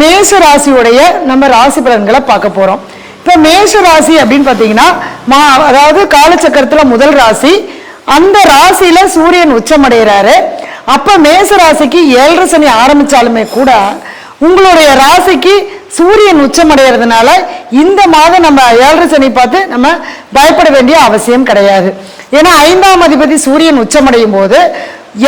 மேஷ ராசியுடைய நம்ம ராசி பலன்களை பார்க்க போறோம். இப்போ மேஷ ராசி அப்படின்னு பார்த்தீங்கன்னா மா அதாவது காலச்சக்கரத்தில் முதல் ராசி. அந்த ராசியில் சூரியன் உச்சமடைகிறாரு. அப்போ மேஷ ராசிக்கு ஏழரை சனி ஆரம்பித்தாலுமே கூட உங்களுடைய ராசிக்கு சூரியன் உச்சமடைகிறதுனால இந்த மாதம் நம்ம ஏழரை சனி பார்த்து நம்ம பயப்பட வேண்டிய அவசியம் கிடையாது. ஏன்னா ஐந்தாம் அதிபதி சூரியன் உச்சமடையும் போது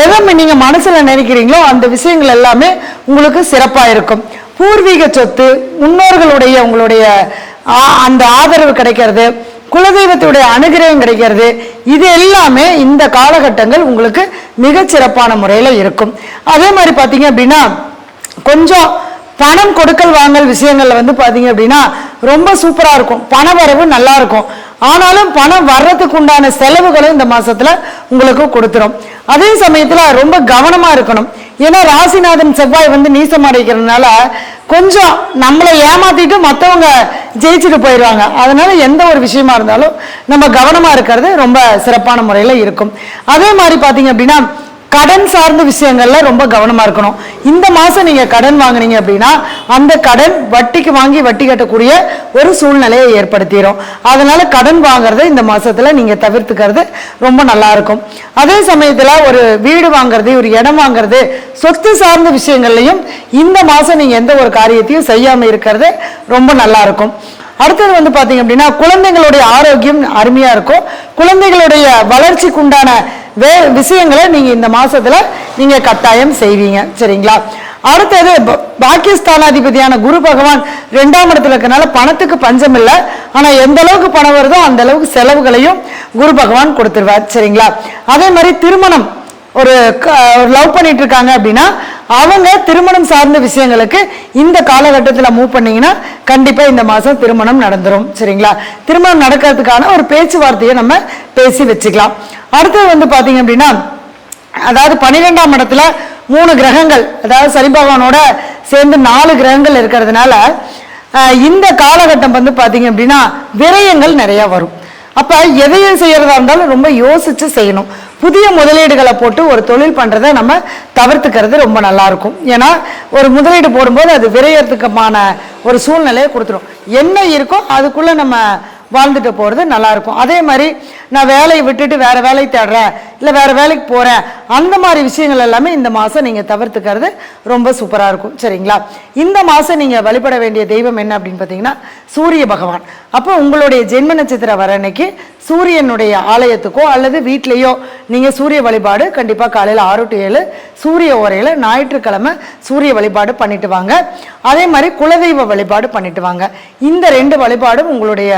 எதை நீங்கள் மனசில் நினைக்கிறீங்களோ அந்த விஷயங்கள் எல்லாமே உங்களுக்கு சிறப்பாக இருக்கும். பூர்வீக சொத்து முன்னோர்களுடைய உங்களுடைய அந்த ஆதரவு கிடைக்கிறது குலதெய்வத்துடைய அனுகிரகம் கிடைக்கிறது இது எல்லாமே இந்த காலகட்டங்கள் உங்களுக்கு மிகச்சிறப்பான முறையில் இருக்கும். அதே மாதிரி பார்த்தீங்க அப்படின்னா கொஞ்சம் பணம் கொடுக்கல் வாங்கல் விஷயங்கள்ல வந்து பார்த்தீங்க அப்படின்னா ரொம்ப சூப்பராக இருக்கும். பண வரவு நல்லா இருக்கும். ஆனாலும் பணம் வர்றதுக்கு உண்டான செலவுகளும் இந்த மாசத்துல உங்களுக்கு கொடுத்துரும். அதே சமயத்துல ரொம்ப கவனமா இருக்கணும். ஏன்னா ராசிநாதன் செவ்வாய் வந்து நீசம் அடைக்கிறதுனால கொஞ்சம் நம்மளை ஏமாத்திட்டு மற்றவங்க ஜெயிச்சுட்டு போயிடுவாங்க அதனால எந்த ஒரு விஷயமா இருந்தாலும் நம்ம கவனமா இருக்கிறது ரொம்ப சிறப்பான முறையில இருக்கும். அதே மாதிரி பாத்தீங்க அப்படின்னா கடன் சார்ந்த விஷயங்கள்ல ரொம்ப கவனமா இருக்கணும். இந்த மாசம் நீங்க கடன் வாங்குனீங்க அப்படின்னா அந்த கடன் வட்டிக்கு வாங்கி வட்டி கட்டக்கூடிய ஒரு சூழ்நிலையை ஏற்படுத்திடும் அதனால கடன் வாங்குறதை இந்த மாசத்துல நீங்க தவிர்த்துக்கிறது ரொம்ப நல்லா இருக்கும். அதே சமயத்துல ஒரு வீடு வாங்குறது ஒரு இடம் வாங்குறது சொத்து சார்ந்த விஷயங்கள்லையும் இந்த மாசம் நீங்க எந்த ஒரு காரியத்தையும் செய்யாம இருக்கிறது ரொம்ப நல்லா இருக்கும். அடுத்தது வந்து பாத்தீங்க அப்படின்னா குழந்தைங்களுடைய ஆரோக்கியம் அருமையா இருக்கும். குழந்தைகளுடைய வளர்ச்சிக்குண்டான வே விஷயங்களை நீங்கள் இந்த மாதத்தில் நீங்கள் கட்டாயம் செய்வீங்க. சரிங்களா? அடுத்தது பாக்கியஸ்தானாதிபதியான குரு பகவான் ரெண்டாம் இடத்துல இருக்கனால பணத்துக்கு பஞ்சம் இல்லை. ஆனால் எந்த அளவுக்கு பணம் வருதோ அந்த அளவுக்கு செலவுகளையும் குரு பகவான் கொடுத்துருவார். சரிங்களா? அதே மாதிரி திருமணம். ஒரு லவ் பண்ணிட்டு இருக்காங்க அப்படின்னா அவங்க திருமணம் சார்ந்த விஷயங்களுக்கு இந்த காலகட்டத்தில் மூவ் பண்ணீங்கன்னா கண்டிப்பாக இந்த மாதம் திருமணம் நடந்துடும் சரிங்களா? திருமணம் நடக்கிறதுக்கான ஒரு பேச்சுவார்த்தையை நம்ம பேசி வச்சுக்கலாம். அடுத்தது வந்து பார்த்தீங்க அப்படின்னா அதாவது பன்னிரெண்டாம் இடத்துல மூணு கிரகங்கள் அதாவது சனி பகவானோட சேர்ந்து நாலு கிரகங்கள் இருக்கிறதுனால இந்த காலகட்டம் வந்து பார்த்தீங்க அப்படின்னா விரயங்கள் நிறையா வரும். அப்போ எதையும் செய்யறதா இருந்தாலும் ரொம்ப யோசிச்சு செய்யணும். புதிய முதலீடுகளை போட்டு ஒரு தொழில் பண்ணுறத நம்ம தவிர்த்துக்கிறது ரொம்ப நல்லாயிருக்கும். ஏன்னா ஒரு முதலீடு போடும்போது அது விரையறதுக்குமான ஒரு சூழ்நிலையை கொடுத்துரும். என்ன இருக்கோ அதுக்குள்ளே நம்ம வாழ்ந்துட்டு போகிறது நல்லாயிருக்கும். அதே மாதிரி நான் வேலையை விட்டுட்டு வேறு வேலையை தேடுறேன் இல்லை வேறு வேலைக்கு போகிறேன் அந்த மாதிரி விஷயங்கள் எல்லாமே இந்த மாதம் நீங்கள் தவிர்த்துக்கிறது ரொம்ப சூப்பராக இருக்கும். சரிங்களா? இந்த மாதம் நீங்கள் வழிபட வேண்டிய தெய்வம் என்ன அப்படின்னு பார்த்தீங்கன்னா சூரிய பகவான். அப்போ உங்களுடைய ஜென்ம நட்சத்திரம் வர அன்னைக்கு சூரியனுடைய ஆலயத்துக்கோ அல்லது வீட்லேயோ நீங்கள் சூரிய வழிபாடு கண்டிப்பாக காலையில் ஆறு டு ஏழு சூரிய உரையில் ஞாயிற்றுக்கிழமை சூரிய வழிபாடு பண்ணிட்டு வாங்க. அதே மாதிரி குலதெய்வ வழிபாடு பண்ணிட்டு வாங்க. இந்த ரெண்டு வழிபாடும் உங்களுடைய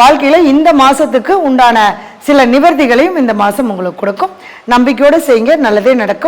வாழ்க்கையில் இந்த மாதத்துக்கு உண்டான சில நிவர்த்திகளையும் இந்த மாதம் உங்களுக்கு கொடுக்கும். நம்பிக்கையோடு செய்யுங்க. நல்லதே நடக்கும்.